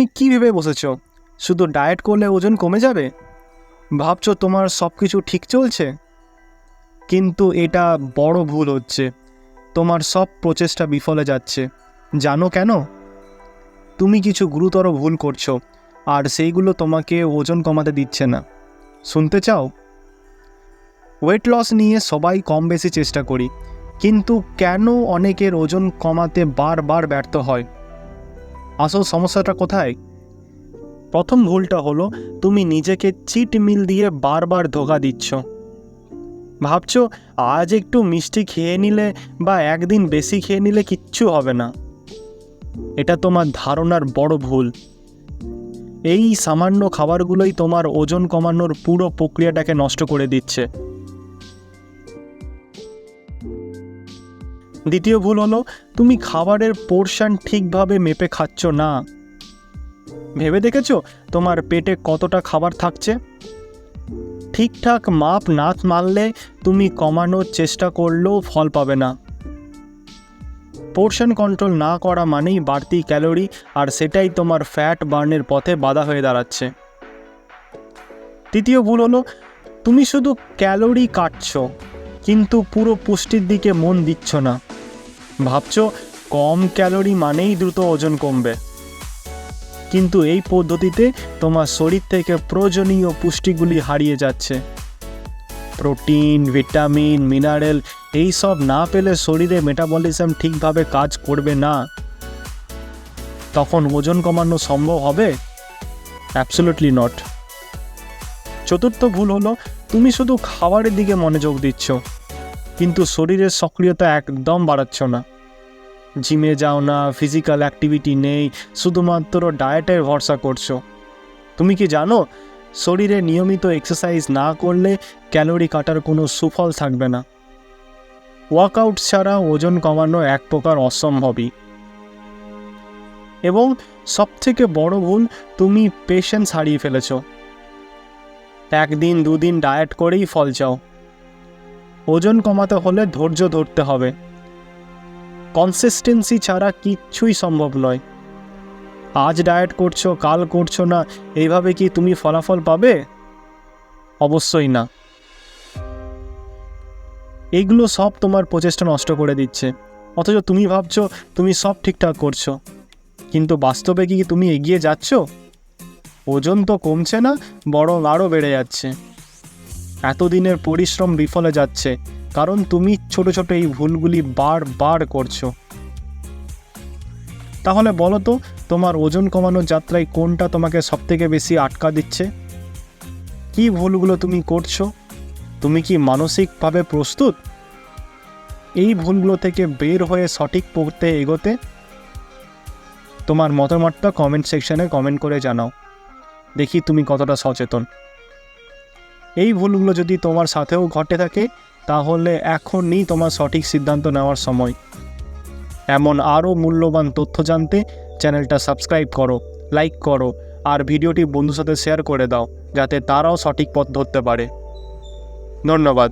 তুমি কি ভেবে বসেছ? শুধু ডায়েট করলে ওজন কমে যাবে? ভাবছ তোমার সব কিছু ঠিক চলছে? কিন্তু এটা বড় ভুল হচ্ছে। তোমার সব প্রচেষ্টা বিফলে যাচ্ছে। জানো কেন? তুমি কিছু গুরুতর ভুল করছ, আর সেইগুলো তোমাকে ওজন কমাতে দিচ্ছে না। শুনতে চাও? ওয়েট লস নিয়ে সবাই কম বেশি চেষ্টা করি, কিন্তু কেন অনেকের ওজন কমাতে বারবার ব্যর্থ হয়? আসল সমস্যাটা কোথায়? প্রথম ভুলটা হলো তুমি নিজেকে চিট মিল দিয়ে বারবার ধোকা দিচ্ছ। ভাবছ, আজ একটু মিষ্টি খেয়ে নিলে বা একদিন বেশি খেয়ে নিলে কিচ্ছু হবে না। এটা তোমার ধারণার বড় ভুল। এই সামান্য খাবারগুলোই তোমার ওজন কমানোর পুরো প্রক্রিয়াটাকে নষ্ট করে দিচ্ছে। দ্বিতীয় ভুল হলো, তুমি খাবারের পোর্শন ঠিকভাবে মেপে খাচ্ছ না। ভেবে দেখেছ তোমার পেটে কতটা খাবার থাকছে? ঠিকঠাক মাপ না মানলে তুমি কমানোর চেষ্টা করলেও ফল পাবে না। পোর্শন কন্ট্রোল না করা মানেই বাড়তি ক্যালোরি আর সেটাই তোমার ফ্যাট বার্নের পথে বাধা হয়ে দাঁড়াচ্ছে। তৃতীয় ভুল হলো, তুমি শুধু ক্যালোরি কাটছো, কিন্তু পুরো পুষ্টির দিকে মন দিচ্ছ না। ভাবছ, কম ক্যালোরি মানেই দ্রুত ওজন কমবে। কিন্তু এই পদ্ধতিতে তোমার শরীর থেকে প্রয়োজনীয় পুষ্টিগুলি হারিয়ে যাচ্ছে। প্রোটিন, ভিটামিন, মিনারেল, এই সব না পেলে শরীরে মেটাবলিজম ঠিকভাবে কাজ করবে না। তখন ওজন কমানো সম্ভব হবে? Absolutely not. চতুর্থ ভুল হলো, তুমি শুধু খাবারের দিকে মনোযোগ দিচ্ছ। কিন্তু শরীরের সক্রিয়তা একদম বাড়াচ্ছ না। জিমে যাও না ফিজিক্যাল অ্যাক্টিভিটি নেই, শুধুমাত্র ডায়েটের ভরসা করছ। তুমি কি জানো, শরীরে নিয়মিত এক্সারসাইজ না করলে ক্যালোরি কাটার কোনো সুফল থাকবে না। ওয়ার্কআউট ছাড়া ওজন কমানো এক প্রকার অসম্ভবই। এবং সবথেকে বড় ভুল, তুমি পেশেন্স হারিয়ে ফেলেছো। একদিন দুদিন ডায়েট করেই ফল চাও। ওজন কমাতে হলে ধৈর্য ধরতে হবে। কনসিস্টেন্সি ছাড়া কিচ্ছুই সম্ভব নয়। আজ ডায়েট করছ, কাল করছ না, এইভাবে কি তুমি ফলাফল পাবে? অবশ্যই না। এইগুলো সব তোমার প্রচেষ্টা নষ্ট করে দিচ্ছে। অথচ তুমি ভাবছ, তুমি সব ঠিকঠাক করছ। কিন্তু বাস্তবে কি তুমি এগিয়ে যাচ্ছ? ওজন তো কমছে না, বরং আরও বেড়ে যাচ্ছে। এতদিনের পরিশ্রম বিফলে যাচ্ছে, কারণ তুমি ছোট ছোট এই ভুলগুলি বারবার করছ। তাহলে বলো তো, তোমার ওজন কমানোর যাত্রায় কোনটা তোমাকে সবথেকে বেশি আটকা দিচ্ছে? কি ভুলগুলো তুমি করছ? তুমি কি মানসিকভাবে প্রস্তুত? এই ভুলগুলো থেকে বের হয়ে সঠিক পড়তে এগোতে তোমার মতামতটা কমেন্ট সেকশনে কমেন্ট করে জানাও। দেখি তুমি কতটা সচেতন। এই ভুলগুলো যদি তোমার সাথেও ঘটে থাকে, তাহলে এখনই তোমার সঠিক সিদ্ধান্ত নেওয়ার সময়। এমন আরও মূল্যবান তথ্য জানতে চ্যানেলটা সাবস্ক্রাইব করো, লাইক করো, আর ভিডিওটি বন্ধুর সাথে শেয়ার করে দাও, যাতে তারাও সঠিক পথ ধরতে পারে। ধন্যবাদ।